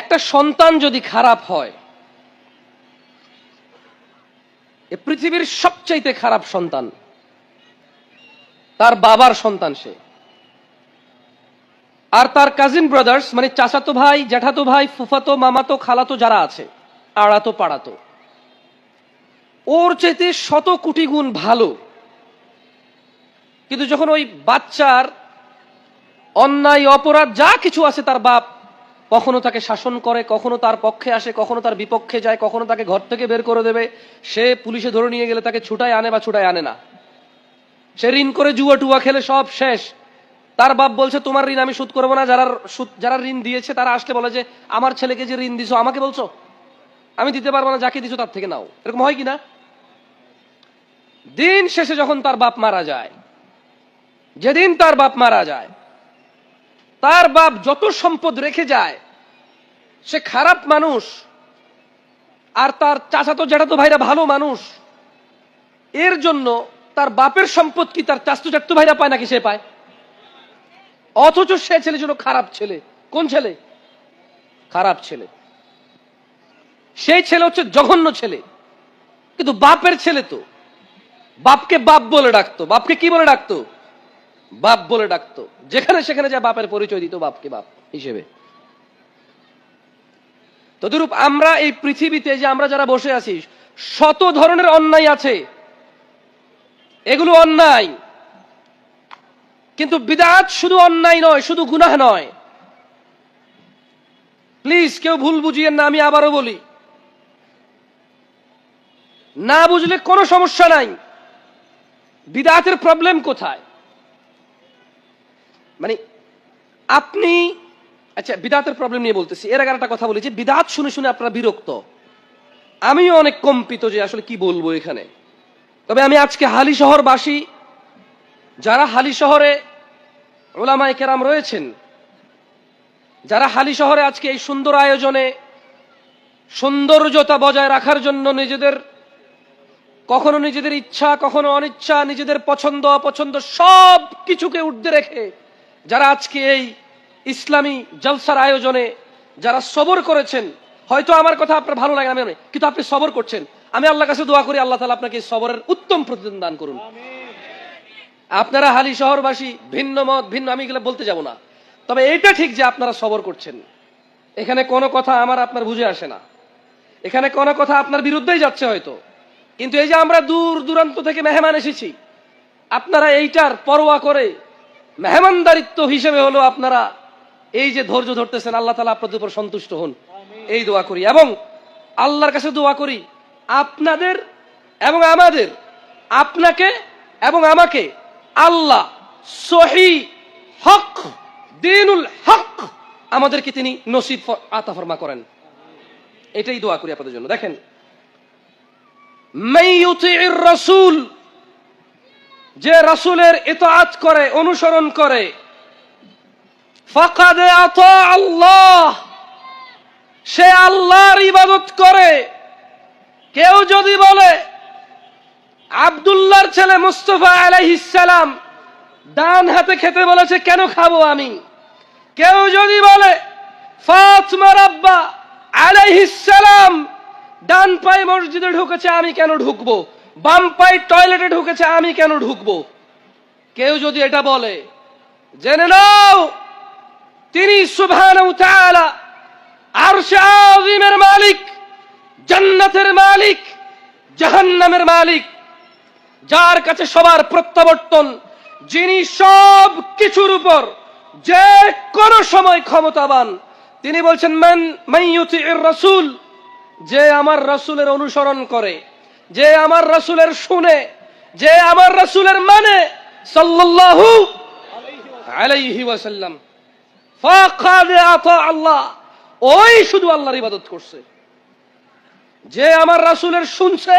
একটা সন্তান যদি খারাপ হয়, এ পৃথিবীর সবচাইতে খারাপ সন্তান, তার বাবার সন্তান সে। আর তার কাজিন ব্রাদার্স মানে চাচাতো ভাই, জ্যাঠাতো ভাই, ফুফাতো, মামাতো, খালাতো যারা আছে, আড়াতো, পাড়াতো, ওর চেতে শত কোটি গুণ ভালো। কিন্তু যখন ওই বাচ্চার অন্যায়, অপরাধ, যা কিছু আছে তার বাপ কখনো তাকে শাসন করে, কখনো তার পক্ষে আসে, কখনো তার বিপক্ষে যায়, কখনো তাকে ঘর থেকে বের করে দেবে। সে পুলিশে ধরে নিয়ে গেলে তাকে ছুটায় আনে বা ছুটায় আনে না। সে ঋণ করে জুয়া টুয়া খেলে সব শেষ। তার বাপ বলছে, তোমার ঋণ আমি শোধ করব না। যারা সুদ- যারা ঋণ দিয়েছে, তারা আসলে বলে যে, আমার ছেলেকে যে ঋণ দিছো, আমাকে বলছো? আমি দিতে পারব না, যাকে দিছো তার থেকে নাও। এরকম হয় কি না? দিন শেষে যখন তার বাপ মারা যায়, যেদিন তার বাপ মারা যায় তার বাপ যত সম্পদ রেখে যায়, সে খারাপ মানুষ, আর তার চাচাতো জ্যাঠাতো ভাইরা ভালো মানুষ, এর জন্য তার বাপের সম্পদ কি তার চাস্তু চাটতো ভাইরা পায় নাকি সে পায়? অথচ সে ছেলে ছিল খারাপ ছেলে। কোন ছেলে? খারাপ ছেলে। সেই ছেলে হচ্ছে জঘন্য ছেলে। কিন্তু বাপের ছেলে তো। বাপকে বাপ বলে ডাকতো। বাপকে কি বলে ডাকতো? বাপ বলে ডাকতো। যেখানে সেখানে যা বাপের পরিচয় দিত বাপকে বাপ হিসেবে। তদুরূপ আমরা এই পৃথিবীতে যে আমরা যারা বসে আছি, শত ধরনের অন্যায় আছে। এগুলো অন্যায়। কিন্তু বিদাত শুধু অন্যায় নয়, শুধু গুনাহ নয়। প্লিজ কেউ ভুল বুঝিয়েন না, আমি আবারও বলি। না বুঝলে কোনো সমস্যা নাই। বিদাতের প্রবলেম কোথায়? মানে আপনি আচ্ছা বিদাতের প্রবলেম নিয়ে বলতেছি। এর আগে একটা কথা বলি যে বিদাত শুনে শুনে আপনারা বিরক্ত। আমিও অনেক কম্পিত যে আসলে কি বলব এখানে। তবে আমি আজকে হালি শহরবাসী, যারা হালি শহরে ওলামায় কেরাম রয়েছেন, যারা হালি শহরে আজকে এই সুন্দর আয়োজনে সৌন্দর্যতা বজায় রাখার জন্য নিজেদের, কখনো নিজেদের ইচ্ছা, কখনো অনিচ্ছা, নিজেদের পছন্দ, অপছন্দ সব কিছুকে ঊর্ধ্বে রেখে যারা আজকে এই ইসলামী জলসার আয়োজনে যারা সবর করেছেন হয়তো আমার কথা আপনার ভালো লাগে না, আমি কিন্তু আপনি সবর করছেন। আমি আল্লাহ কাছে দোয়া করি আল্লাহ তালা আপনাকে সবরের উত্তম প্রতিদান দান করুন। আপনারা হালি শহরবাসী ভিন্ন মত ভিন্ন আমি এগুলো বলতে যাব না। তবে এটা ঠিক যে আপনারা সবর করছেন। এখানে কোনো কথা আমার আপনার বুঝে আসে না। এখানে কোনো কথা আপনার বিরুদ্ধেই যাচ্ছে হয়তো। কিন্তু এই যে আমরা দূর দূরান্ত থেকে মেহমান এসেছি আপনারা এইটার পরোয়া করে মেহমানদারিত্ব হিসেবে হলো আপনারা এই যে ধৈর্য ধরতেছেন, আল্লাহ তালা আপনাদের উপর সন্তুষ্ট হন। এই দোয়া করি। এবং আল্লাহর কাছে দোয়া করি, আপনাদের এবং আমাদের, আপনাকে এবং আমাকে আল্লাহ সহি হক, দিনুল হক আমাদেরকে তিনি নসিব ফ- আতা ফরমা করেন। এটাই দোয়া করি আপনাদের জন্য। দেখেন রাসূল যে রাসূলের ইতাআত করে, অনুসরণ করে, ফাকাদ আতা আল্লাহ, সে আল্লাহর ইবাদত করে। কেউ যদি বলে, আব্দুল্লাহর ছেলে মুস্তফা আলাইহিস সালাম ডান হাতে খেতে বলেছে, কেন খাব আমি? কেউ যদি বলে, ফাতমা রাব্বা আলাইহিসালাম ডান পায়ে মসজিদে ঢুকেছে, আমি কেন ঢুকবো? বাম পায়ে টয়লেটে ঢুকেছে, আমি কেন ঢুকবো? কেউ যদি এটা বলে, জেনে নাও, তিনি সুভান তাআলা আরশে মালিক, জান্নাতের মালিক, জাহান্নামের মালিক, যার কাছে সবার প্রত্যাবর্তন, যিনি সব কিছুর উপর যে কোন সময় ক্ষমতাবান, তিনি বলছেন, মান মাইয়ুতির রসুল, যে আমার রসুলের অনুসরণ করে। যে আমার রাসূলের শুনে, যে আমার রাসূলের মানে আলাইহি ওয়াসাল্লাম। আতা আল্লাহ, ওই শুধু আল্লাহর ইবাদত করছে। যে আমার রাসূলের শুনছে,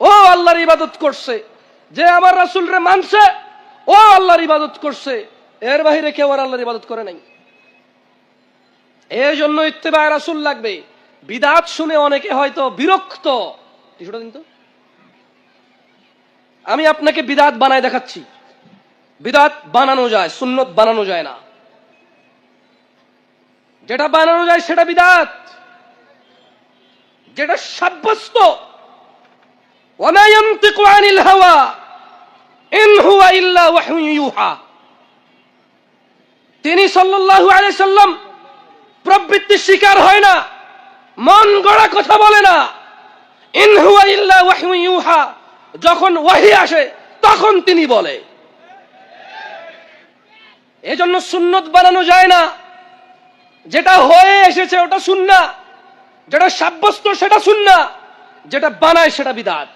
ও আল্লাহর ইবাদত করছে। যে আমার রাসূলরে মানছে, ও আল্লাহর ইবাদত করছে। এর বাইরে কেউ আর আল্লাহর ইবাদত করে নাই। এই জন্য ইত্তেবায় রাসূল লাগবে। বিদাত শুনে অনেকে হয়তো বিরক্ত টিস্যুটা দিন তো। আমি আপনাকে বিদাত বানায় দেখাচ্ছি। বিদাত বানানো যায়, সুন্নত বানানো যায় না। যেটা বানানো যায় সেটা বিদাত। যেটা সাব্যস্ত। তিনি সাল্লাম প্রবৃত্তির শিকার হয় না, মন গড়া কথা বলে না। ইউহা। যখন ওয়াহি আসে, তখন তিনি বলে। এজন্য সুন্নত বানানো যায় না। যেটা হয়ে এসেছে ওটা সুন্না। যেটা সাব্যস্ত সেটা সুন্না। যেটা বানায় সেটা বিদাত।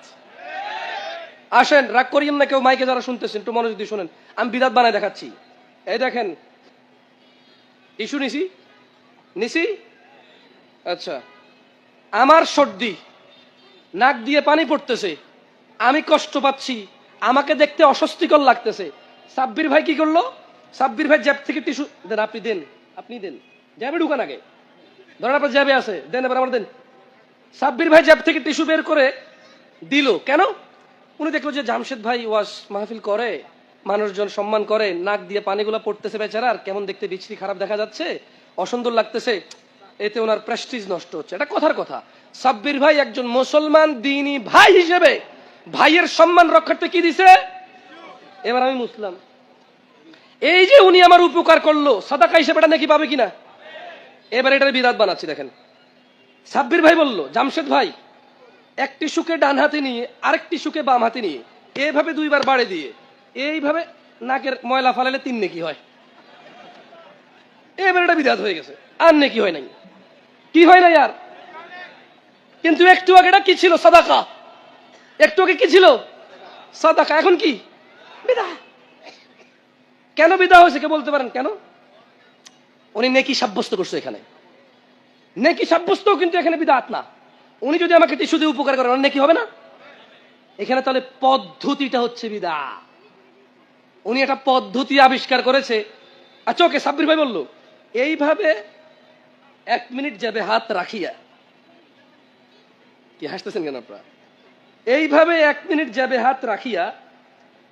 আসেন, রাগ করিয়েন না কেউ, মাইকে যারা শুনতেছেন, একটু মনোযোগ দিয়ে শুনেন। আমি বিদাত বানায় দেখাচ্ছি। এই দেখেন, টিস্যু নিছি? নিছি? আচ্ছা। আমার সর্দি। নাক দিয়ে পানি পড়তেছে। আমি কষ্ট পাচ্ছি। আমাকে দেখতে অস্বস্তিকর লাগতেছে। সাব্বির ভাই কি করল? সাব্বির ভাই জ্যাব থেকে টিস্যু দেন, আপনি দেন আপনি দেন। জ্যাবে ঢুকান আগে। ধরেন আপনার জ্যাবে আছে, দেন, এবার আমার দেন। সাব্বির ভাই জ্যাব থেকে টিস্যু বের করে দিল। কেন? উনি দেখল যে জামশেদ ভাই ওয়াজ মাহফিল করে, মানুষজন সম্মান করে, নাক দিয়ে পানিগুলো পড়তেছে বেচারার কেমন দেখতে বিচ্ছিরি খারাপ দেখা যাচ্ছে, অসুন্দর লাগতেছে, এতে ওনার প্রেস্টিজ নষ্ট হচ্ছে। এটা কথার কথা। সাব্বির ভাই একজন মুসলমান দিনী ভাই হিসেবে ভাইয়ের সম্মান রক্ষার্থে কি দিছে? এবার আমি মুসলাম। এই যে উনি আমার উপকার করল, সাদাকা হিসেবে এটা নাকি পাবে কিনা? এবার এটার বিরাট বানাচ্ছি, দেখেন। সাব্বির ভাই বলল, জামশেদ ভাই, একটি সুখে ডান হাতে নিয়ে, আরেকটি সুখে বাম হাতে নিয়ে এইভাবে দুইবার বাড়ে দিয়ে, এইভাবে নাকের ময়লা ফালালে তিন নেকি হয়। এবার এটা বিরাট হয়ে গেছে। আর নেকি হয় নাই। কি হয় নাই আর? কিন্তু একটু আগে কি ছিল? সাদাকা। একটু আগে কি ছিল? সাদাকা। এখন কি? বিদা। কেন বিদা হয়েছে? কে বলতে পারেন কেন? উনি নেকি সাব্যস্ত করছে এখানে। নেকি সাব্যস্ত কিন্তু এখানে বিদাত না। উনি যদি আমাকে টিস্যু দিয়ে উপকার করেন নেকি হবে না? এখানে তাহলে পদ্ধতিটা হচ্ছে বিদা। উনি একটা পদ্ধতি আবিষ্কার করেছে। আচ্ছা ওকে সাব্বির ভাই বলল, এইভাবে এক মিনিট যাবে হাত রাখিয়া কি হাসতেছেন কেন আপনারা? এইভাবে এক মিনিট যাবে হাত রাখিয়া,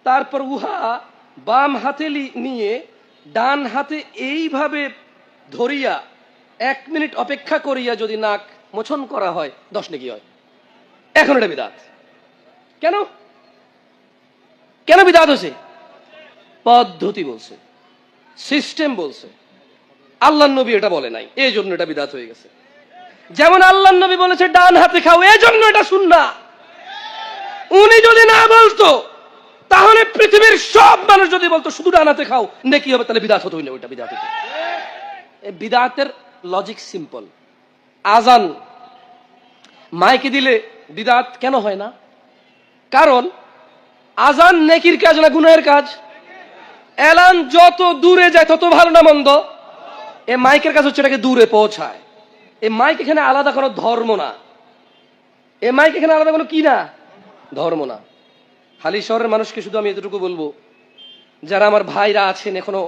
তারপর উহা বাম হাতে নিয়ে ডান হাতে এইভাবে ধরিয়া এক মিনিট অপেক্ষা করিয়া যদি নাক মোছন করা হয়, দশ নাকি হয়? এখন এটা বিদাত। কেন? কেন বিদাত হয়েছে? পদ্ধতি বলছে সিস্টেম বলছে। আল্লাহ নবী এটা বলে নাই এই জন্য এটা বিদাত হয়ে গেছে। যেমন আল্লাহ নবী বলেছে, ডান হাতে খাও এই জন্য এটা শুননা উনি যদি না বলতো, তাহলে পৃথিবীর সব মানুষ যদি বলতো, শুধু ডান হাতে খাও, নেকি হবে, তাহলে বিদাত হতো না ওইটা, বিদাত হতো এই বিদাতের লজিক সিম্পল আজান, মাইকে দিলে বিদাত কেন হয় না? কারণ, আজান নেকির কাজ না গুনাহের কাজ? এলান যত দূরে যায়, তত ভালো না মন্দ? এ মাইকের কাজ হচ্ছে এটাকে দূরে পৌঁছায়। এ মাইক এখানে আলাদা কোনো ধর্ম না। এ মাইক এখানে আলাদা কোনো কি না? ধর্ম না। হালি শহরের মানুষকে শুধু আমি এতটুকু বলব, যারা আমার ভাইরা আছেন, এখনও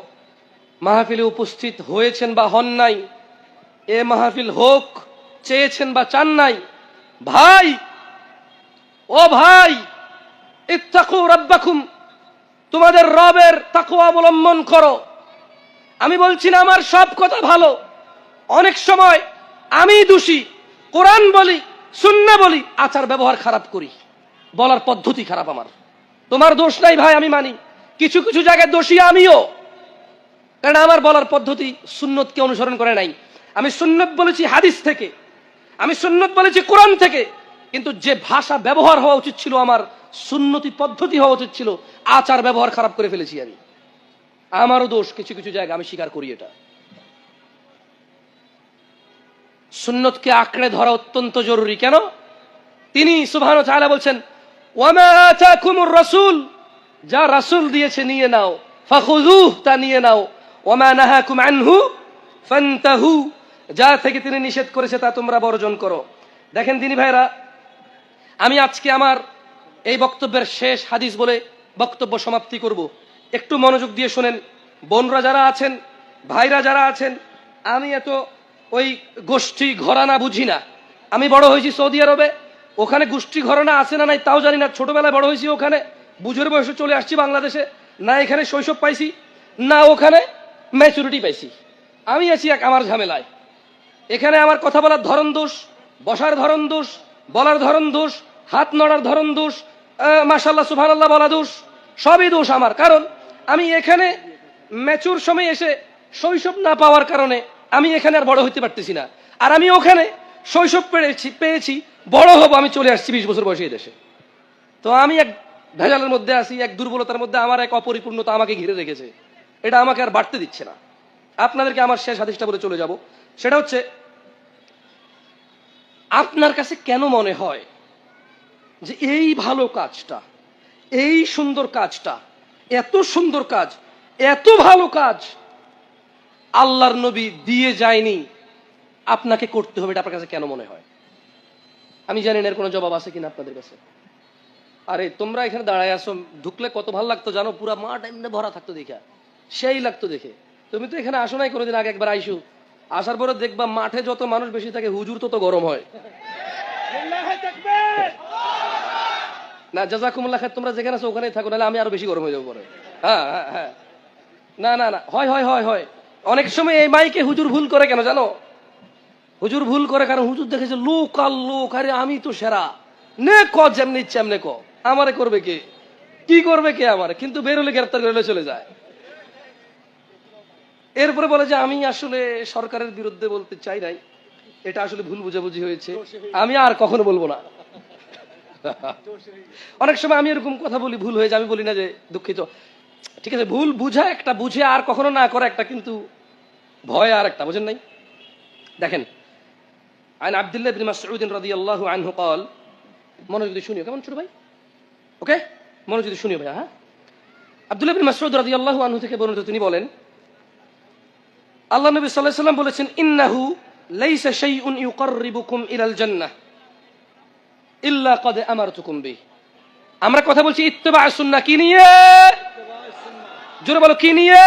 মাহফিলে উপস্থিত হয়েছেন বা হন নাই, এ মাহফিল হোক, চেয়েছেন বা চান নাই, ভাই, ও ভাই, ইত্তাকু রাব্বাকুম, তোমাদের রবের তাকওয়া অবলম্বন করো। আমি বলছি না আমার সব কথা ভালো। অনেক সময় আমি দোষী, কোরআন বলি, সুন্না বলি, আচার ব্যবহার খারাপ করি। বলার পদ্ধতি খারাপ আমার। তোমার দোষ নাই ভাই, আমি মানি। কিছু কিছু জায়গায় দোষী আমিও। কারণ আমার বলার পদ্ধতি সুন্নতকে অনুসরণ করে নাই। আমি সুন্নত বলেছি হাদিস থেকে। আমি সুন্নত বলেছি কোরআন থেকে। কিন্তু যে ভাষা ব্যবহার হওয়া উচিত ছিল আমার, সুন্নতি পদ্ধতি হওয়া উচিত ছিল, আচার ব্যবহার খারাপ করে ফেলেছি আমি। আমারও দোষ কিছু কিছু জায়গা আমি স্বীকার করি এটা। সুন্নতকে আঁকড়ে ধরা অত্যন্ত জরুরি। কেন? তিনি সুবহান চালা বলছেন রাসূল যা রাসূল দিয়েছে নিয়ে নাও। তা নিয়ে নাও। যা থেকে তিনি নিষেধ করেছে তা তোমরা বর্জন করো। দেখেন তিনি ভাইরা আমি আজকে আমার এই বক্তব্যের শেষ হাদিস বলে বক্তব্য সমাপ্তি করব। একটু মনোযোগ দিয়ে শোনেন। বোনরা যারা আছেন, ভাইরা যারা আছেন, আমি এত ওই গোষ্ঠী ঘরানা বুঝি না। আমি বড় হয়েছি সৌদি আরবে। ওখানে গোষ্ঠী ঘরানা আছে না নাই তাও জানি না। ছোটবেলায় বড় হয়েছি ওখানে। বুঝের বয়সে চলে আসছি বাংলাদেশে। না এখানে শৈশব পাইছি, না ওখানে ম্যাচুরিটি পাইছি। আমি আছি এক আমার ঝামেলায়। এখানে আমার কথা বলার ধরন দোষ, বসার ধরন দোষ, বলার ধরন দোষ, হাত নড়ার ধরন দোষ মাসাল্লাহ সুবহানাল্লাহ বলা দোষ, সবই দোষ আমার। কারণ আমি এখানে ম্যাচুর সময় এসে শৈশব না পাওয়ার কারণে আমি এখানে আর বড় হইতে পারতেছি না। আর আমি ওখানে শৈশব পেয়েছি পেয়েছি, বড় হব, আমি চলে আসছি বিশ বছর বয়সে দেশে। তো আমি এক ভেজালের মধ্যে আছি, এক দুর্বলতার মধ্যে আমার এক অপরিপূর্ণতা আমাকে ঘিরে রেখেছে। এটা আমাকে আর বাড়তে দিচ্ছে না। আপনাদেরকে আমার শেষ হাদিসটা বলে চলে যাব। সেটা হচ্ছে, আপনার কাছে কেন মনে হয় যে এই ভালো কাজটা, এই সুন্দর কাজটা, এত সুন্দর কাজ, এত ভালো কাজ আল্লাহর নবী দিয়ে যায়নি, আপনাকে করতে হবে, এটা আপনার কাছে কেন মনে হয়? আমি জানি না এর কোনো জবাব আছে কিনা আপনাদের কাছে। আরে, তোমরা এখানে দাঁড়ায় আসো ঢুকলে কত ভালো লাগতো জানো? পুরা মাঠ এমনি ভরা থাকতো দেখা, সেই লাগতো দেখে। তুমি তো এখানে আসো নাই কোনোদিন, আগে একবার আইসু। আসার পরে দেখবা মাঠে যত মানুষ বেশি থাকে, হুজুর তত গরম হয়। না, জাজাকুমুল্লাহ খায় তোমরা যেখানে আছো ওখানেই থাকো, নাহলে আমি আরও বেশি গরম হয়ে যাব পরে। হ্যাঁ হ্যাঁ হ্যাঁ। না না না, হয় হয় হয় হয়। অনেক সময় এই মাইকে হুজুর ভুল করে কেন জানো? হুজুর ভুল করে কারণ হুজুর দেখেছে, লোক আর লোক, আরে আমি তো সেরা। নে ক যেমনি ইচ্ছে এমনি ক। আমারে করবে কে? কি করবে কে আমার? কিন্তু বেরোলে গ্রেপ্তার করে চলে যায়। এরপরে বলে যে, আমি আসলে সরকারের বিরুদ্ধে বলতে চাই নাই। এটা আসলে ভুল বুঝাবুঝি হয়েছে। আমি আর কখনো বলব না। অনেক সময় আমি এরকম কথা বলি, ভুল হয়ে যায়। আমি বলি না যে, দুঃখিত। ঠিক আছে ভুল বুঝা একটা বুঝে আর কখনো না করে একটা কিন্তু ভয় আর একটা বুঝেন নাই দেখেন عن عبد الله بن مسعود رضي الله عنه قال মনোযোগ দিয়ে শুনিও কেমন ছোট ভাই ওকে মনোযোগ দিয়ে শুনিও ভাই হ্যাঁ আব্দুল্লাহ বিন মাসউদ রাদিয়াল্লাহু আনহু থেকে বর্ণিত তিনি বলেন আল্লাহ নবী সাল্লাল্লাহু আলাইহি সাল্লাম বলেছেন ইন্নাহু লাইসা শাইউন ইউকাররিবুকুম ইলাল জান্নাহ ইল্লা কদ আমারতুকুম বিহ আমরা কথা বলছি ইত্তেবা সুন্নাহ কি নিয়ে জোরে বলো, কি নিয়ে?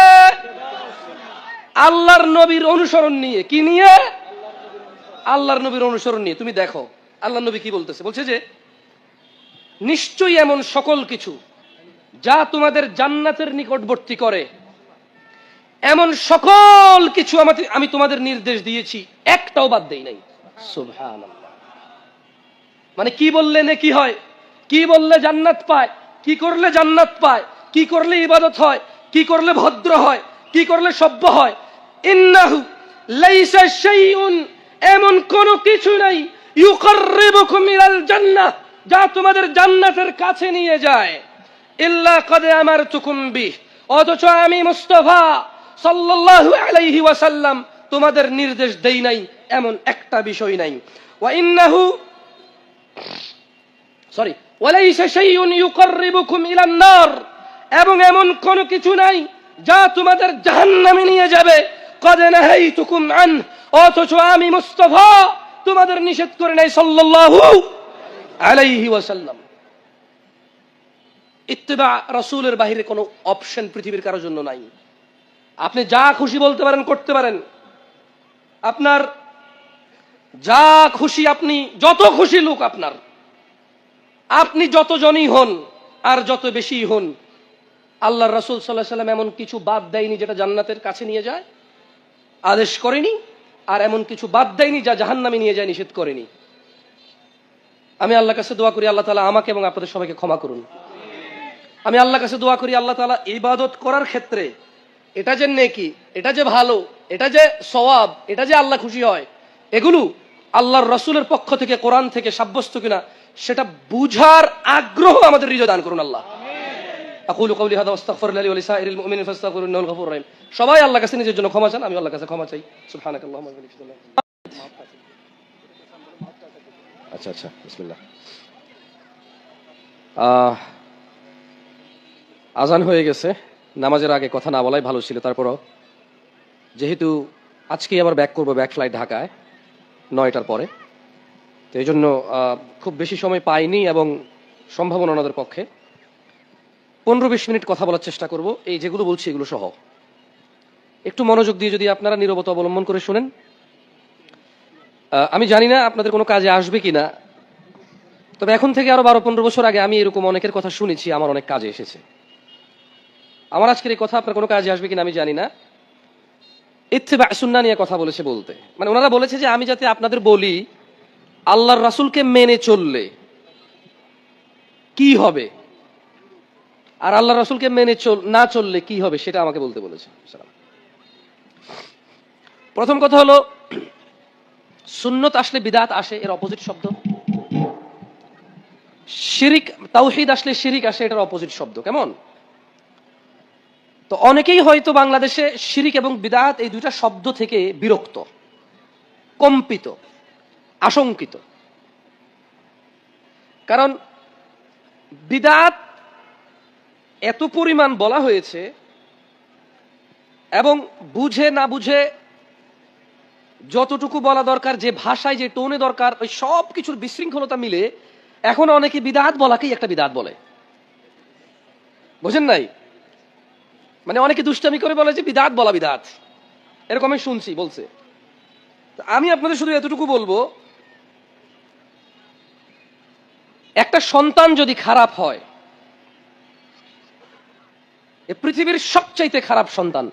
আল্লাহর নবীর অনুসরণ নিয়ে। কি নিয়ে? আল্লাহর নবীর অনুসরণ নিয়ে। তুমি দেখো আল্লাহ নবী কি বলতেছে? বলছে যে, নিশ্চয়ই এমন সকল কিছু যা তোমাদের জান্নাতের নিকটবর্তী করে। এমন সকল কিছু আমাদের, আমি তোমাদের নির্দেশ দিয়েছি, একটাও বাদ দেই নাই। মানে কি বললে নে কি হয়? কি বললে জান্নাত পায়? কি করলে জান্নাত পায়? কি করলে ইবাদত হয়? কি করলে ভদ্র হয়, কি করলে সভ্য হয়? ইন্নাহু লাইসা শাইউন, এমন কিছু নাই। ইউকাররিবুকুম ইলাল জান্নাহ, যা তোমাদের জান্নাতের কাছে নিয়ে যায়। ইল্লা কদ অথচ আমি সাল্লাল্লাহু আলাইহি ওয়াসাল্লাম, তোমাদের নির্দেশ দেই নাই, এমন একটা বিষয় নাই। ওয়া ইন্নাহু, সরি ওয়ালাইসা শাইউন ইউকাররিবুকুম ইলান নার এবং এমন কোন কিছু নাই যা তোমাদের জাহান্নামে নিয়ে যাবে। কদ অথচ আমি মুস্তাফা তোমাদের নিষেধ করে নাই সাল্লাল্লাহু আলাইহি ওয়াসাল্লাম। ইত্তেবা রাসূলের বাইরে কোনো অপশন পৃথিবীর কারোর জন্য নাই। আপনি যা খুশি বলতে পারেন, করতে পারেন। আপনার যা খুশি আপনি, যত খুশি লোক আপনার। আপনি যত জনই হন আর যত বেশি হন আল্লাহ রসুল সাল্লাহ সাল্লাম এমন কিছু বাদ দেয়নি যেটা জান্নাতের কাছে নিয়ে যায়, আদেশ করেনি, আর এমন কিছু বাদ দেয়নি যা জাহান্নামে নিয়ে যায়, নিষেধ করেনি। আমি আল্লাহ কাছে দোয়া করি, আল্লাহ তালা আমাকে এবং আপনাদের সবাইকে ক্ষমা করুন। আমি আল্লাহ কাছে দোয়া করি, আল্লাহ তালা ইবাদত করার ক্ষেত্রে এটা যে নেকি, এটা যে ভালো, এটা যে সওয়াব, এটা যে আল্লাহ খুশি হয়, এগুলো আল্লাহর রসুলের পক্ষ থেকে, কোরআন থেকে সাব্যস্ত কিনা, সেটা বুঝার আগ্রহ আমাদের হৃদয় দান করুন আল্লাহ। আকুলু কওলি হাদা ওয়াস্তাগফিরু লিি ওয়া লিসাইরিল মুমিনিন ফাস্তাগফিরু ইন্নাহুল গফুরুর রহিম সবাই আল্লাহর কাছে নিজের জন্য ক্ষমা চান আমি আল্লাহর কাছে ক্ষমা চাই। সুবহানাকাল্লাহুম্মা ওয়া বিহামদিকা। আচ্ছা আচ্ছা বিসমিল্লাহ। আজান হয়ে গেছে নামাজের আগে কথা না বলাই ভালো ছিল তারপরও যেহেতু আজকেই আবার ব্যাক করব ব্যাক ফ্লাইট ঢাকায় নয়টার পরে। তো এই জন্য আহ, খুব বেশি সময় পাইনি এবং সম্ভাবনা ওনাদের পক্ষে। পনেরো বিশ মিনিট কথা বলার চেষ্টা করব। এই যেগুলো বলছি এগুলো সহ। একটু মনোযোগ দিয়ে যদি আপনারা নীরবতা অবলম্বন করে শুনেন। আমি জানি না আপনাদের কোনো কাজে আসবে কিনা। তবে এখন থেকে আরও বারো পনেরো বছর আগে আমি এরকম অনেকের কথা শুনেছি, আমার অনেক কাজে এসেছে। আমার আজকের এই কথা আপনার কোনো কাজে আসবে কিনা আমি জানি না। ইত্তেবা সুন্না নিয়ে কথা বলেছে বলতে। মানে ওনারা বলেছে যে আমি যাতে আপনাদের বলি, আল্লাহর রাসূলকে মেনে চললে কি হবে? আর আল্লাহ রাসূলকে মেনে চল, না চললে কি হবে সেটা আমাকে বলতে বলেছে। প্রথম কথা হলো, সুন্নত আসলে বিদাত আসে, এর অপোজিট শব্দ। শিরিক, তাওহিদ আসলে শিরিক আসে, এটার অপোজিট শব্দ, কেমন? তো অনেকেই হয়তো বাংলাদেশে শিরিক এবং বিদাত এই দুইটা শব্দ থেকে বিরক্ত, কম্পিত, আশঙ্কিত। কারণ বিদাত এত পরিমাণ বলা হয়েছে এবং বুঝে না বুঝে যতটুকু বলা দরকার, যে ভাষায়, যে টোনে দরকার, ওই সব কিছুর বিশৃঙ্খলতা মিলে এখন অনেকে বিদাত বলাকেই একটা বিদাত বলে। বুঝেন নাই? মানে অনেকে দুষ্টামি করে বলে যে বিদাত বলা বিদাত। এরকম আমি শুনছি, বলছে। আমি আপনাদের শুধু এতটুকু বলব, একটা সন্তান যদি খারাপ হয় এ পৃথিবীর সবচাইতে খারাপ সন্তান।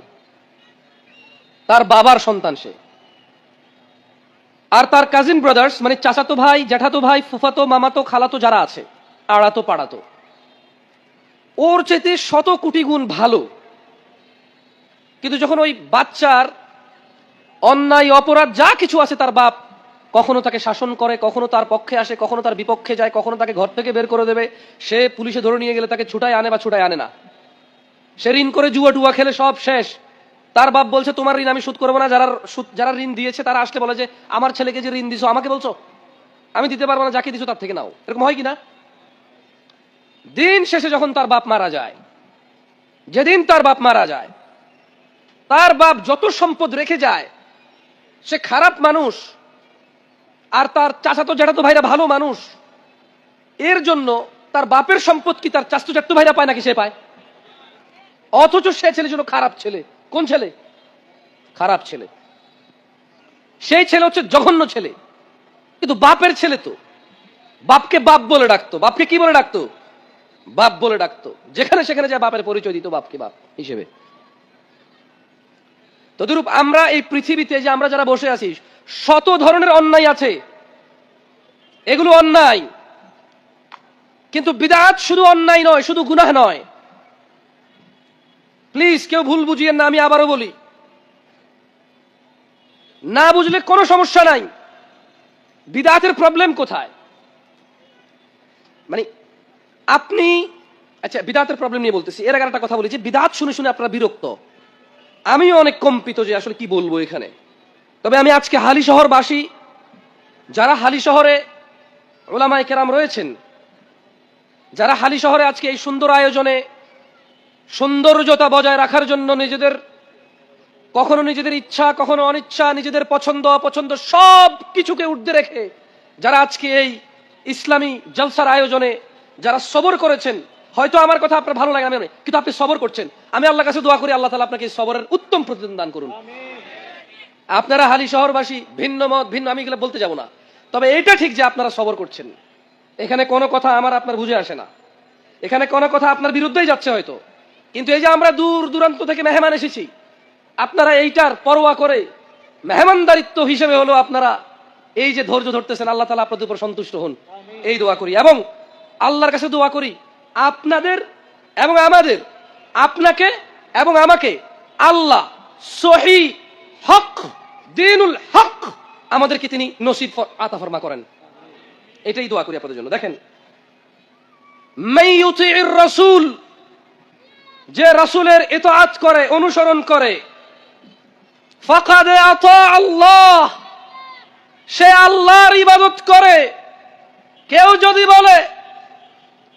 তার বাবার সন্তান সে। আর তার কাজিন ব্রাদার্স মানে চাচাতো ভাই, জ্যাঠাতো ভাই, ফুফাতো, মামাতো, খালাতো যারা আছে, আড়াতো, পাড়াতো, ওর চেতে শত কোটি গুণ ভালো। কিন্তু যখন ওই বাচ্চার অন্যায়, অপরাধ, যা কিছু আছে তার বাপ, কখনো তাকে শাসন করে, কখনো তার পক্ষে আসে, কখনো তার বিপক্ষে যায়, কখনো তাকে ঘর থেকে বের করে দেবে, সে পুলিশে ধরে নিয়ে গেলে তাকে ছুটায় আনে বা ছুটায় আনে না। সে ঋণ করে জুয়া টুয়া খেলে সব শেষ। তার বাপ বলছে, তোমার ঋণ আমি শোধ করব না। যারা সুদ- যারা ঋণ দিয়েছে, তারা আসলে বলে যে, আমার ছেলেকে যে ঋণ দিছো, আমাকে বলছো? আমি দিতে পারব না, যাকে দিছো তার থেকে নাও। এরকম হয় কিনা দিন শেষে যখন তার বাপ মারা যায়, যেদিন তার বাপ মারা যায়, তার বাপ যত সম্পদ রেখে যায়, সে খারাপ মানুষ, আর তার চাচাতো জ্যাঠাতো ভাইরা ভালো মানুষ, এর জন্য তার বাপের সম্পদ কি তার চাচতো জ্যাঠতো ভাইরা পায় নাকি সে পায়? অথচ সে ছেলে ছিল খারাপ ছেলে। কোন ছেলে? খারাপ ছেলে। সেই ছেলে হচ্ছে জঘন্য ছেলে। কিন্তু বাপের ছেলে তো। বাপকে বাপ বলে ডাকতো। বাপকে কি বলে ডাকতো? বাপ বলে ডাকতো। যেখানে সেখানে যা বাপের পরিচয় দিত বাপকে বাপ হিসেবে। তদরূপ আমরা এই পৃথিবীতে যে আমরা যারা বসে আছি, শত ধরনের অন্যায় আছে। এগুলো অন্যায়। কিন্তু বিদাত শুধু অন্যায় নয়, শুধু গুনাহ নয়। প্লিজ কেউ ভুল বুঝিয়েন না, আমি আবারও বলি। না বুঝলে কোনো সমস্যা নাই। বিদাতের প্রবলেম কোথায়? মানে আপনি আচ্ছা বিদাতের প্রবলেম নিয়ে বলতেছি। এর আগে একটা কথা বলি যে বিদাত শুনে শুনে আপনারা বিরক্ত। আমিও অনেক কম্পিত যে আসলে কি বলব এখানে। তবে আমি আজকে হালি শহরবাসী, যারা হালি শহরে ওলামাই কেরাম রয়েছেন, যারা হালি শহরে আজকে এই সুন্দর আয়োজনে সৌন্দর্যতা বজায় রাখার জন্য নিজেদের, কখনো নিজেদের ইচ্ছা, কখনো অনিচ্ছা, নিজেদের পছন্দ, অপছন্দ, সব কিছুকে ঊর্ধ্বে রেখে যারা আজকে এই ইসলামী জলসার আয়োজনে যারা সবর করেছেন, হয়তো আমার কথা আপনার ভালো লাগে না কিন্তু আপনি সবর করছেন। আমি আল্লাহ কাছে দোয়া করি, আল্লাহ তালা আপনাকে সবরের উত্তম প্রতিদান দান করুন। আপনারা হালি শহরবাসী, ভিন্ন মত, ভিন্ন, আমি এগুলো বলতে যাব না। তবে এটা ঠিক যে আপনারা সবর করছেন। এখানে কোনো কথা আমার আপনার বুঝে আসে না। এখানে কোনো কথা আপনার বিরুদ্ধেই যাচ্ছে হয়তো। কিন্তু এই যে আমরা দূর দূরান্ত থেকে মেহমান এসেছি, আপনারা এইটার পরোয়া করে মেহমানদারিত্ব হিসেবে হলো আপনারা এই যে ধৈর্য ধরতেছেন, আল্লাহ তালা আপনাদের উপর সন্তুষ্ট হন। এই দোয়া করি। এবং আল্লাহর কাছে দোয়া করি, আপনাদের এবং আমাদের, আপনাকে এবং আমাকে আল্লাহ সহি হক, দিনুল হক আমাদেরকে তিনি নসিব ফ- আতা ফরমা করেন। এটাই দোয়া করি আপনাদের জন্য। দেখেন মাইয়ুতির রাসূল যে রাসূলের ইতাআত করে, অনুসরণ করে। আতা আল্লাহ। সে আল্লাহর ইবাদত করে। কেউ যদি বলে,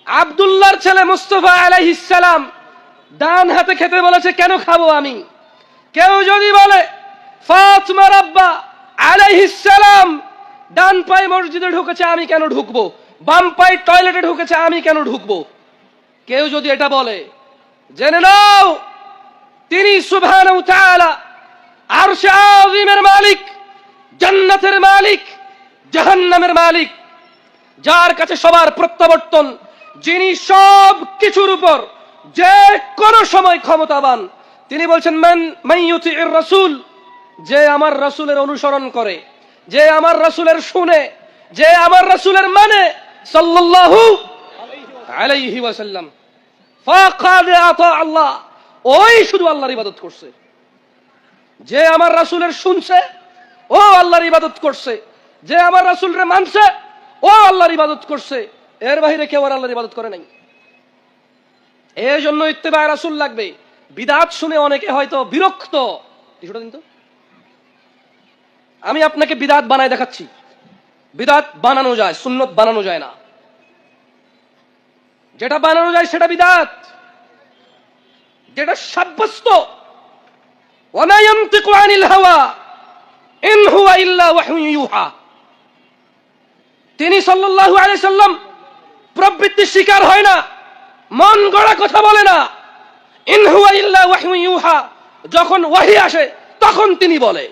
আব্দুল্লাহর ছেলে মুস্তফা আলাইহিস সালাম ডান হাতে খেতে বলেছে, কেন খাব আমি? কেউ যদি বলে, ফাতমা রাব্বা আলাইহিস সালাম ডান পায়ে মসজিদে ঢুকেছে, আমি কেন ঢুকবো? বাম পায়ে টয়লেটে ঢুকেছে, আমি কেন ঢুকবো? কেউ যদি এটা বলে জেনে নাও, তিনি তাআলা আরশে আযীমের মালিক, জান্নাতের মালিক, জাহান্নামের মালিক, যার কাছে সবার প্রত্যাবর্তন, যিনি সব কিছুর উপর যে কোন সময় ক্ষমতাবান, তিনি বলছেন রাসূল যে আমার রসুলের অনুসরণ করে, যে আমার রসুলের শুনে, যে আমার রসুলের মানে সাল্লাল্লাহু আলাইহি ওয়াসাল্লাম। আল্লাহ। ওই শুধু আল্লাহর ইবাদত করছে। যে আমার রাসূলের শুনছে, ও আল্লাহর ইবাদত করছে। যে আমার মানছে, ও আল্লাহর ইবাদত করছে। এর বাইরে কেউ আর আল্লাহর ইবাদত করে নাই। এই জন্য ইত্তেবায় রাসূল লাগবে। বিদাত শুনে অনেকে হয়তো বিরক্ত। কিছুটা আমি আপনাকে বিদাত বানায় দেখাচ্ছি। বিদাত বানানো যায়, সুন্নত বানানো যায় না। যেটা বানানো যায় সেটা বিদাত। যেটা সাব্যস্ত। তিনি সাল্লাম প্রবৃত্তির শিকার হয় না, মন গড়া কথা বলে না। ইন হুয়া ইল্লা ওয়াহয়ু ইউহা, যখন ওয়াহি আসে, তখন তিনি বলে।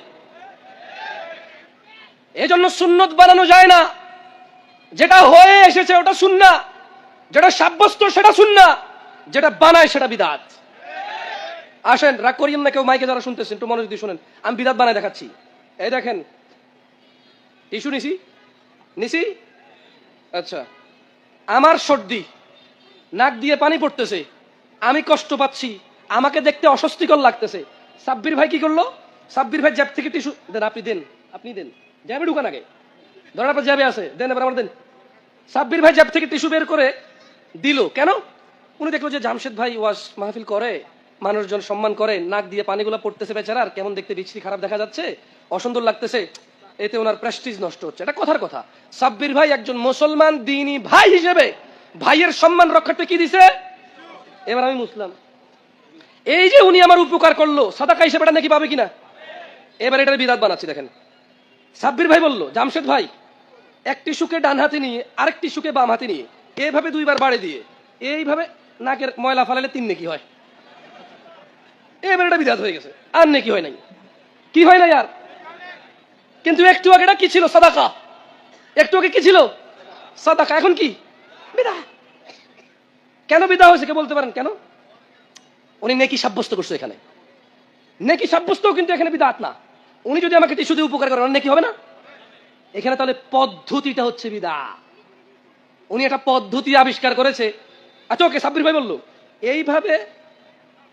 এজন্য সুন্নত বানানো যায় না। যেটা হয়ে এসেছে ওটা সুন্না যেটা সাব্যস্ত সেটা সুন্না যেটা বানায় সেটা বিদাত। আসেন, রাগ করিয়েন না কেউ মাইকে যারা শুনতেছেন, একটু মনোযোগ দিয়ে শুনেন। আমি বিদাত বানায় দেখাচ্ছি। এই দেখেন, টিস্যু নিছি? নিছি? আচ্ছা। আমার সর্দি, নাক দিয়ে পানি পড়তেছে, আমি কষ্ট পাচ্ছি, আমাকে দেখতে অস্বস্তিকর লাগতেছে। সাব্বির ভাই কি করল? সাব্বির ভাই জ্যাব থেকে টিস্যু দেন, আপনি দেন আপনি দেন। জ্যাবে ঢুকান আগে। ধরেন আপনার জ্যাবে আছে, দেন, এবার আমার দেন। সাব্বির ভাই জ্যাব থেকে টিস্যু বের করে দিল। কেন? উনি দেখল যে জামশেদ ভাই ওয়াজ মাহফিল করে, মানুষজন সম্মান করে, নাক দিয়ে পানিগুলো পড়তেছে বেচারার কেমন দেখতে বিচ্ছিরি খারাপ দেখা যাচ্ছে? অসুন্দর লাগতেছে, এতে ওনার প্রেস্টিজ নষ্ট হচ্ছে। এটা কথার কথা। সাব্বির ভাই একজন মুসলমান দিনী ভাই হিসেবে, ভাইয়ের সম্মান রক্ষার্থে কি দিছে? এবার আমি মুসলাম। এই যে উনি আমার উপকার করল, সাদাকা হিসেবে এটা নাকি পাবে কিনা? এবার এটার বিরাট বানাচ্ছি, দেখেন। সাব্বির ভাই বলল, জামশেদ ভাই, একটি সুখে ডান হাতে নিয়ে, আরেকটি সুকে বাম হাতে নিয়ে এইভাবে দুইবার বাড়ি দিয়ে, এইভাবে নাকের ময়লা ফালালে তিন নেকি হয়। এবার এটা বিদাত হয়ে গেছে, আর নেকি হয় নাই। কি হয় নাই আর? কিন্তু একটু আগে কি ছিল? সাদাকা। একটু আগে কি ছিল? সাদাকা। এখন কি? বিদা। কেন বিদা হয়েছে কে বলতে পারেন? কেন? উনি নেকি সাব্যস্ত করছে এখানে। নেকি সাব্যস্ত কিন্তু এখানে বিদাত না। উনি যদি আমাকে টিস্যু দিয়ে উপকার করেন নেকি হবে না? এখানে তাহলে পদ্ধতিটা হচ্ছে বিদা। উনি একটা পদ্ধতি আবিষ্কার করেছে। আচ্ছা ওকে, সাব্বির ভাই বলল, এইভাবে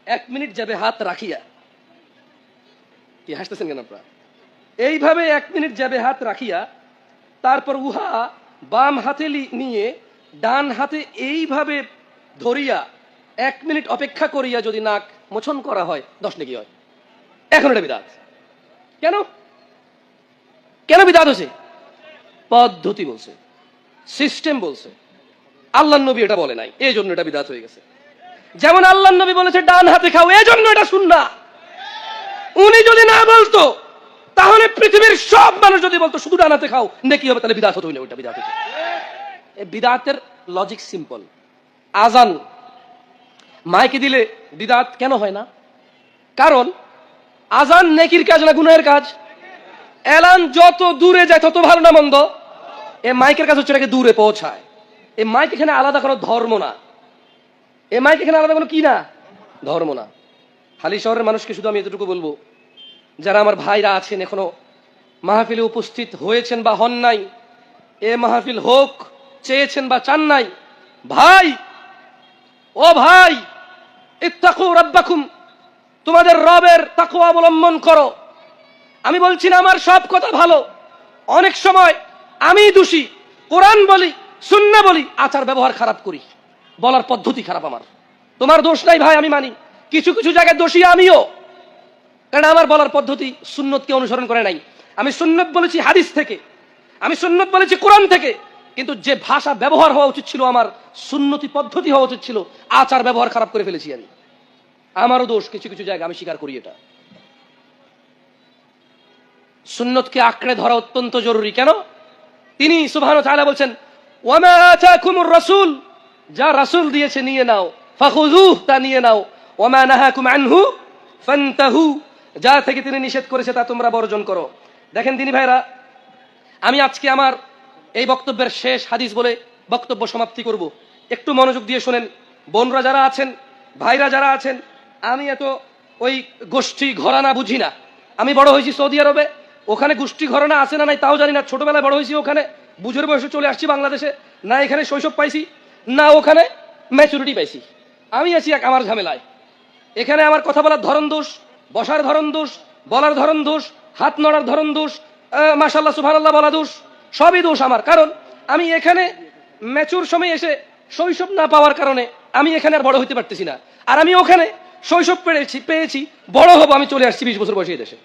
এক মিনিট যাবে হাত রাখিয়া। কি, হাসতেছেন কেন আপনারা? এইভাবে এক মিনিট যাবে হাত রাখিয়া, তারপর উহা বাম হাতে নিয়ে ডান হাতে এইভাবে ধরিয়া এক মিনিট অপেক্ষা করিয়া যদি নাক মোছন করা হয়, দশ নাকি হয়? এখন এটা বিদাত। কেন? কেন বিদাত হয়েছে? পদ্ধতি বলছে। সিস্টেম বলছে। আল্লাহ নবী এটা বলে নাই এই জন্য এটা বিদাত হয়ে গেছে। যেমন আল্লাহ নবী বলেছে ডান হাতে খাও এই জন্য এটা শুননা উনি যদি না বলতো, তাহলে পৃথিবীর সব মানুষ যদি বলতো, শুধু ডান হাতে খাও, নাকি হবে, তাহলে বিদাত হতো না ওইটা, বিদাত হতো বিদাতের লজিক সিম্পল আজান, মাইকে দিলে বিদাত কেন হয় না? কারণ, আজান নেকির কাজ না গুনাহের কাজ? এলান যত দূরে যায়, তত ভালো না মন্দ। এ মাইকের কাজ হচ্ছে দূরে পৌঁছায়। এই মাইক এখানে আলাদা কোনো ধর্ম না। এ মাইক এখানে আলাদা কোনো কি না? ধর্ম না। হালি শহরের মানুষকে শুধু আমি এতটুকু বলব, যারা আমার ভাইরা আছেন, এখনও মাহফিলে উপস্থিত হয়েছেন বা হন নাই, এ মাহফিল হোক, চেয়েছেন বা চান নাই, ভাই, ও ভাই, ইত্তাকু রাব্বাকুম, তোমাদের রবের তাকু অবলম্বন করো। আমি বলছি না আমার সব কথা ভালো। অনেক সময় আমি দোষী, কোরআন বলি, সুন্না বলি, আচার ব্যবহার খারাপ করি। বলার পদ্ধতি খারাপ আমার। তোমার দোষ নাই ভাই, আমি মানি। কিছু কিছু জায়গায় দোষী আমিও। কারণ আমার বলার পদ্ধতি সুন্নতকে অনুসরণ করে নাই? আমি সুন্নত বলেছি হাদিস থেকে। আমি সুন্নত বলেছি কোরআন থেকে। কিন্তু যে ভাষা ব্যবহার হওয়া উচিত ছিল আমার, সুন্নতি পদ্ধতি হওয়া উচিত ছিল, আচার ব্যবহার খারাপ করে ফেলেছি আমি। আমারও দোষ, কিছু কিছু জায়গা আমি স্বীকার করি এটা। সুন্নতকে আঁকড়ে ধরা অত্যন্ত জরুরি। কেন? তিনি সুবহান তাআলা বলছেন, ওয়ামা আতাকুমুর রাসূল যা রাসূল দিয়েছে নিয়ে নাও, ফাখুযুহ তা নিয়ে নাও, ওয়ামা নাহাকুম আনহু ফান্তাহু যা থেকে তিনি নিষেধ করেছে তা তোমরা বর্জন করো। দেখেন দিনী ভাইরা, আমি আজকে আমার এই বক্তব্যের শেষ হাদিস বলে বক্তব্য সমাপ্তি করব। একটু মনোযোগ দিয়ে শোনেন, বোনরা যারা আছেন, ভাইরা যারা আছেন, আমি এত ওই গোষ্ঠী ঘরানা বুঝি না। আমি বড় হয়েছি সৌদি আরবে ওখানে গোষ্ঠী ঘরনা আছে না নাই তাও জানি না। ছোটবেলায় বড় হয়েছি ওখানে, বুঝের বয়সে চলে আসছি বাংলাদেশে। না এখানে শৈশব পাইছি, না ওখানে ম্যাচুরিটি পাইছি। আমি আছি এক আমার ঝামেলায়। এখানে আমার কথা বলার ধরন দোষ, বসার ধরন দোষ, বলার ধরন দোষ, হাত নড়ার ধরন দোষ মাসাল্লাহ সুবহানাল্লাহ বলা দোষ, সবই দোষ আমার। কারণ আমি এখানে ম্যাচুর সময় এসে শৈশব না পাওয়ার কারণে আমি এখানে আর বড় হতে পারতেছি না। আর আমি ওখানে শৈশব পেয়েছি পেয়েছি, বড় হব, আমি চলে আসছি বিশ বছর বয়সে দেশে।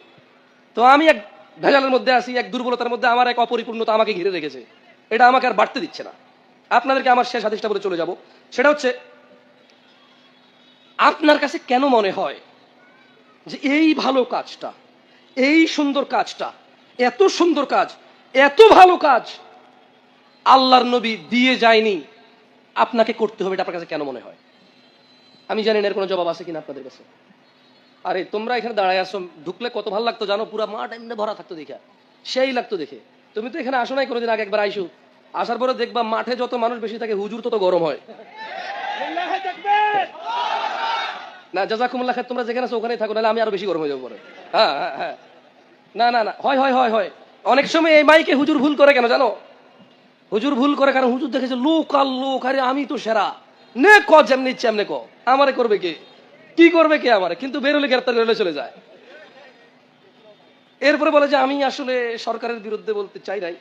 তো আমি এক ভেজালের মধ্যে আছি, এক দুর্বলতার মধ্যে আমার এক অপরিপূর্ণতা আমাকে ঘিরে রেখেছে। এটা আমাকে আর বাড়তে দিচ্ছে না। আপনাদেরকে আমার শেষ হাদিসটা বলে চলে যাব। সেটা হচ্ছে, আপনার কাছে কেন মনে হয় যে এই ভালো কাজটা, এই সুন্দর কাজটা, এত সুন্দর কাজ, এত ভালো কাজ আল্লাহর নবী দিয়ে যায়নি, আপনাকে করতে হবে এটা আপনার কাছে কেন মনে হয়? আমি জানি না এর কোনো জবাব আছে কিনা আপনাদের কাছে। আরে, তোমরা এখানে দাঁড়ায় আসো ঢুকলে কত ভালো লাগতো জানো? পুরো মাঠ এমনি ভরা থাকতো দেখে। সেই লাগতো দেখে। তুমি তো এখানে আসো নাই কোনোদিন আগে একবার আইসো। আসার পরে দেখবা মাঠে যত মানুষ বেশি থাকে, হুজুর তত গরম হয়। না, জাজাকুমুল্লাহ খায় তোমরা যেখানে আছো ওখানেই থাকো, নাহলে আমি আরও বেশি গরম হয়ে যাব পরে। হ্যাঁ হ্যাঁ হ্যাঁ। না না না, হয় হয় হয় হয়। অনেক সময় এই মাইকে হুজুর ভুল করে কেন জানো? হুজুর ভুল করে কারণ হুজুর দেখেছে, লোক আর লোক, আরে আমি তো সেরা। নে ক, যেমনি ইচ্ছে, এমনি ক। আমারে করবে কে? কি করবে কে আমারে কিন্তু বেরোলে গ্রেপ্তার করে চলে যায় এরপরে বলে যে আমি আসলে সরকারের বিরুদ্ধে বলতে চাই নাই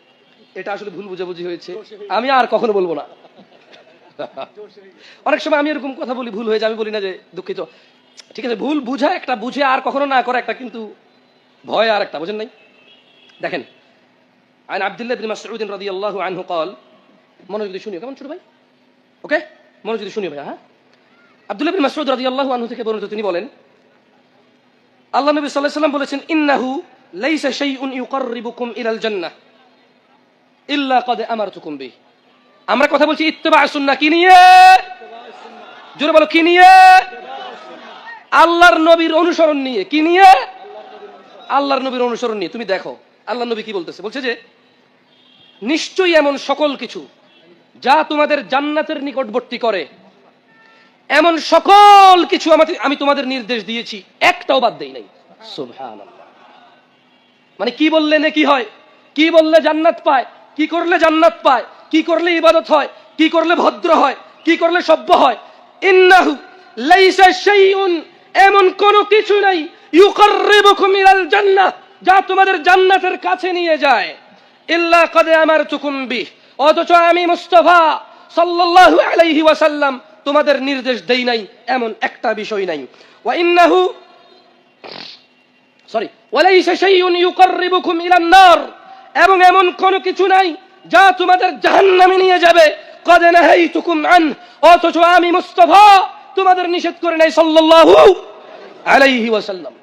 এটা আসলে ভুল বুঝাবুঝি হয়েছে আমি আর কখনো বলবো না অনেক সময় আমি এরকম কথা বলি ভুল হয়ে যায় আমি বলি না যে দুঃখিত ঠিক আছে ভুল বুঝা একটা বুঝে আর কখনো না করে একটা কিন্তু ভয় আর একটা বুঝেন নাই দেখেন আইন আব্দুল্লাহ বিন মাসউদ রাদিয়াল্লাহু আনহু قال মনোযোগ দিয়ে শুনিও কেমন ছোট ভাই ওকে মনোযোগ দিয়ে শুনিও ভাই হ্যাঁ আব্দুল্লাহ বিন মাসউদ রাদিয়াল্লাহু আনহু থেকে বর্ণিত, তিনি বলেন, আল্লাহ নবী আলাইহি সাল্লাম বলেছেন, ইন্নাহু লাইসা ইলাল আমারতুকুম বিহি। আমরা কথা বলছি কি নিয়ে? জোরে বলো, কি নিয়ে? আল্লাহর নবীর অনুসরণ নিয়ে, কি নিয়ে? আল্লাহর নবীর অনুসরণ নিয়ে। তুমি দেখো আল্লাহ নবী কি বলতেছে? বলছে যে, নিশ্চয়ই এমন সকল কিছু যা তোমাদের জান্নাতের নিকটবর্তী করে এমন সকল কিছু আমি তোমাদের নির্দেশ দিয়েছি, একটাও বাদ দেই নাই। মানে কি বললে নাকি হয়? কি বললে জান্নাত পায়? কি করলে জান্নাত পায়? কি করলে ইবাদত হয়? কি করলে ভদ্র হয়? কি করলে সভ্য হয়? ইন্নাহু লাইসা শাইউন, এমন কোনো কিছু নাই। ইউকাররিবুকুম ইলাল জান্নাহ, যা তোমাদের জান্নাতের কাছে নিয়ে যায়। ইল্লা কদ আমারতুকুম বিহ, অথচ আমি মুস্তাফা সাল্লাল্লাহু আলাইহি ওয়াসাল্লাম তোমাদের নির্দেশ দেই নাই, এমন একটা বিষয় নাই। ওয়া ইন্নাহু সরি ওয়ালাইসা শাইউন ইউকাররিবুকুম ইলান নার, এবং এমন কোনো কিছু নাই যা তোমাদের জাহান্নামে নিয়ে যাবে। কদ নাহাইতুকুম আন, অথচ আমি মুস্তাফা, তোমাদের নিষেধ করে নাই সাল্লাল্লাহু আলাইহি ওয়াসাল্লাম।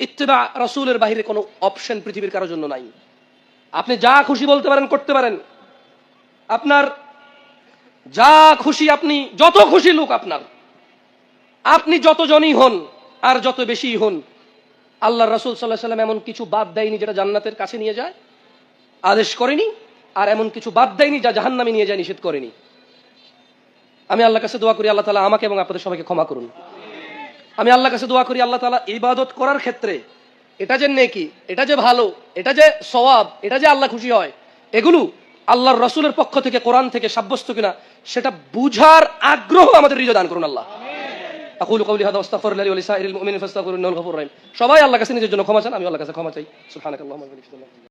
ইত্তেবা রসুলের বাইরে কোনো অপশন পৃথিবীর কারোর জন্য নাই। আপনি যা খুশি বলতে পারেন, করতে পারেন। আপনার যা খুশি আপনি, যত খুশি লোক আপনার। আপনি যতজনই হন, আর যত বেশি হন, আল্লাহ রসুল সাল্লাহ সাল্লাম এমন কিছু বাদ দেয়নি যেটা জান্নাতের কাছে নিয়ে যায়, আদেশ করেনি, আর এমন কিছু বাদ দেয়নি যা জাহান্নামে নিয়ে যায়, নিষেধ করেনি। আমি আল্লাহ কাছে দোয়া করি, আল্লাহ তালা আমাকে এবং আপনাদের সবাইকে ক্ষমা করুন। আমি আল্লাহ কাছে দোয়া করি, আল্লাহ তালা ইবাদত করার ক্ষেত্রে এটা যে নেকি, এটা যে ভালো, এটা যে সওয়াব, এটা যে আল্লাহ খুশি হয়, এগুলো আল্লাহর রসুলের পক্ষ থেকে, কোরআন থেকে সাব্যস্ত কিনা, সেটা বুঝার আগ্রহ আমাদের হৃদয় দান করুন আল্লাহ। আকুল قولي হাদা واستغفر لي ولسائر المؤمنين মুমিনিন إنه ইন্নাহু الرحيم সবাই আল্লাহর কাছে নিজের জন্য ক্ষমা চান, আমি আল্লাহর কাছে ক্ষমা চাই। সুবহানাকাল্লাহুম্মা ওয়া বিহামদিকা